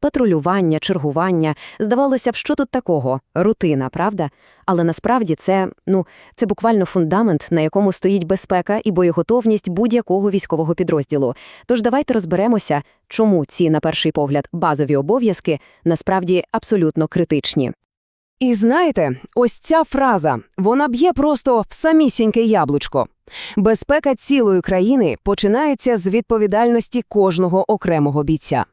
Патрулювання, чергування. Здавалося б, що тут такого? Рутина, правда? Але насправді це, ну, це буквально фундамент, на якому стоїть безпека і боєготовність будь-якого військового підрозділу. Тож давайте розберемося, чому ці, на перший погляд, базові обов'язки насправді абсолютно критичні. І знаєте, ось ця фраза, вона б'є просто в самісіньке яблучко. Безпека цілої країни починається з відповідальності кожного окремого бійця.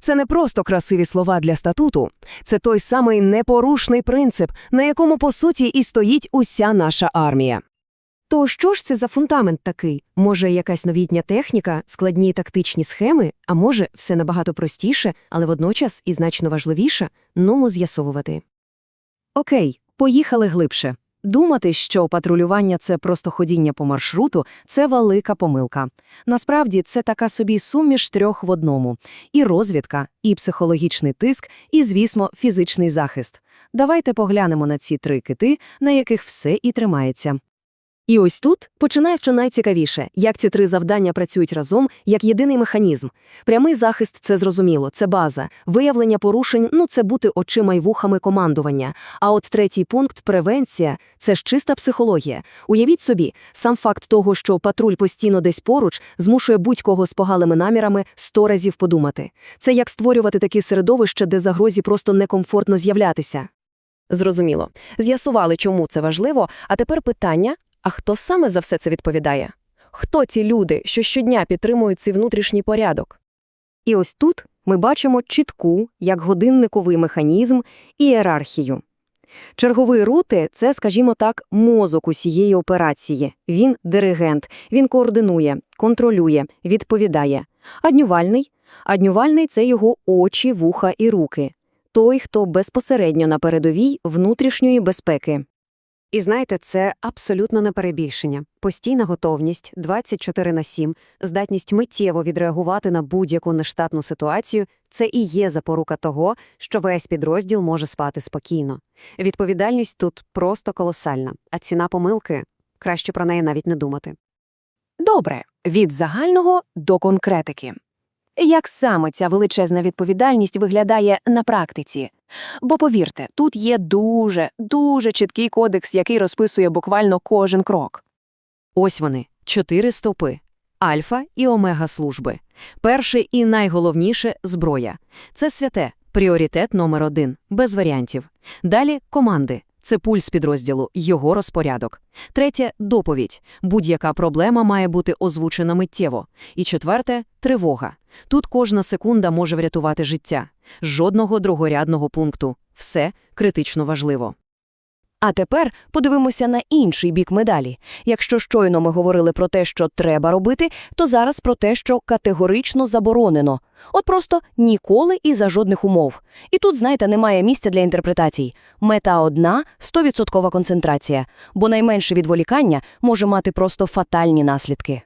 Це не просто красиві слова для статуту, це той самий непорушний принцип, на якому, по суті, і стоїть уся наша армія. То що ж це за фундамент такий? Може, якась новітня техніка, складні тактичні схеми, а може, все набагато простіше, але водночас і значно важливіше? Нумо з'ясовувати. Окей, поїхали глибше. Думати, що патрулювання це просто ходіння по маршруту, це велика помилка. Насправді, це така собі суміш трьох в одному: і розвідка, і психологічний тиск, і, звісно, фізичний захист. Давайте поглянемо на ці три кити, на яких все і тримається. І ось тут починає що найцікавіше, як ці три завдання працюють разом як єдиний механізм. Прямий захист це зрозуміло, це база. Виявлення порушень ну це бути очима й вухами командування. А от третій пункт превенція це ж чиста психологія. Уявіть собі, сам факт того, що патруль постійно десь поруч, змушує будь-кого з погалими намірами сто разів подумати. Це як створювати таке середовище, де загрозі просто некомфортно з'являтися. Зрозуміло. З'ясували, чому це важливо, а тепер питання. А хто саме за все це відповідає? Хто ці люди, що щодня підтримують цей внутрішній порядок? І ось тут ми бачимо чітку, як годинниковий механізм, ієрархію. Черговий рути – це, скажімо так, мозок усієї операції. Він диригент, він координує, контролює, відповідає. А днювальний? А днювальний – це його очі, вуха і руки. Той, хто безпосередньо на передовій внутрішньої безпеки. І знаєте, це абсолютно не перебільшення. Постійна готовність 24 на 7, здатність миттєво відреагувати на будь-яку нештатну ситуацію – це і є запорука того, що весь підрозділ може спати спокійно. Відповідальність тут просто колосальна, а ціна помилки – краще про неї навіть не думати. Добре, від загального до конкретики. Як саме ця величезна відповідальність виглядає на практиці? Бо повірте, тут є дуже, дуже чіткий кодекс, який розписує буквально кожен крок. Ось вони чотири стопи альфа і омега служби. Перше і найголовніше зброя. Це святе, пріоритет номер один, без варіантів. Далі команди. Це пульс підрозділу, його розпорядок. Третє доповідь. Будь-яка проблема має бути озвучена миттєво. І четверте тривога. Тут кожна секунда може врятувати життя. Жодного другорядного пункту. Все критично важливо. А тепер подивимося на інший бік медалі. Якщо щойно ми говорили про те, що треба робити, то зараз про те, що категорично заборонено. От просто ніколи і за жодних умов. І тут, знаєте, немає місця для інтерпретацій. Мета одна – 100% концентрація, бо найменше відволікання може мати просто фатальні наслідки.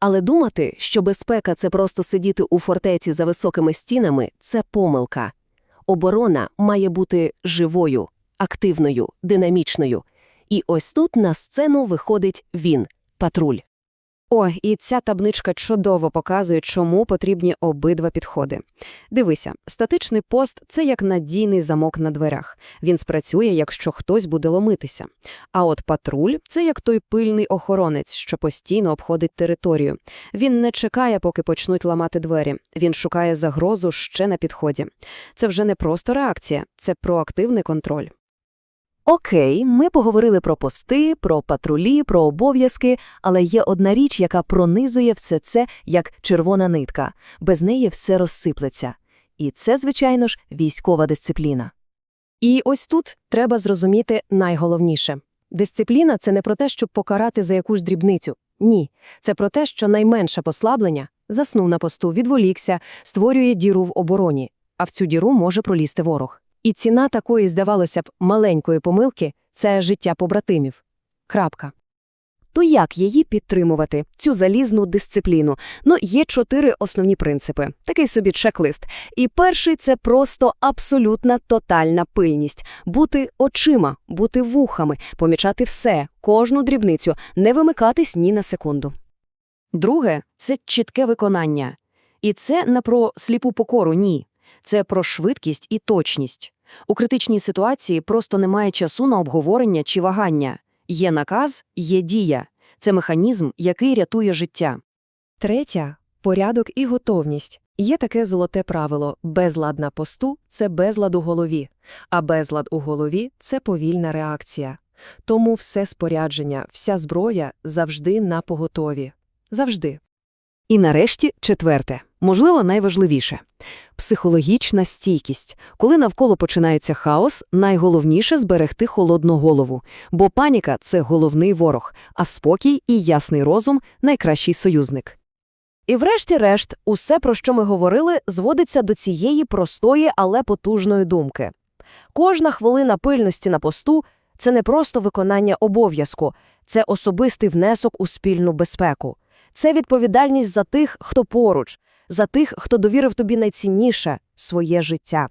Але думати, що безпека – це просто сидіти у фортеці за високими стінами – це помилка. Оборона має бути живою, активною, динамічною. І ось тут на сцену виходить він – патруль. О, і ця табличка чудово показує, чому потрібні обидва підходи. Дивися, статичний пост – це як надійний замок на дверях. Він спрацює, якщо хтось буде ломитися. А от патруль – це як той пильний охоронець, що постійно обходить територію. Він не чекає, поки почнуть ламати двері. Він шукає загрозу ще на підході. Це вже не просто реакція, це проактивний контроль. Окей, ми поговорили про пости, про патрулі, про обов'язки, але є одна річ, яка пронизує все це як червона нитка. Без неї все розсиплеться. І це, звичайно ж, військова дисципліна. І ось тут треба зрозуміти найголовніше. Дисципліна – це не про те, щоб покарати за якусь дрібницю. Ні. Це про те, що найменше послаблення – заснув на посту, відволікся, створює діру в обороні, а в цю діру може пролізти ворог. І ціна такої, здавалося б, маленької помилки це життя побратимів. Крапка. То як її підтримувати, цю залізну дисципліну? Ну, є чотири основні принципи. Такий собі чек-лист. І перший це просто абсолютна тотальна пильність. Бути очима, бути вухами, помічати все, кожну дрібницю, не вимикатись ні на секунду. Друге це чітке виконання. І це не про сліпу покору, ні. Це про швидкість і точність. У критичній ситуації просто немає часу на обговорення чи вагання. Є наказ, є дія. Це механізм, який рятує життя. Третя порядок і готовність. Є таке золоте правило: безлад на посту це безлад у голові, а безлад у голові це повільна реакція. Тому все спорядження, вся зброя завжди на поготові. Завжди. І нарешті четверте, можливо, найважливіше – психологічна стійкість. Коли навколо починається хаос, найголовніше – зберегти холодну голову, бо паніка – це головний ворог, а спокій і ясний розум – найкращий союзник. І врешті-решт, усе, про що ми говорили, зводиться до цієї простої, але потужної думки. Кожна хвилина пильності на посту – це не просто виконання обов'язку, це особистий внесок у спільну безпеку. Це відповідальність за тих, хто поруч, за тих, хто довірив тобі найцінніше – своє життя.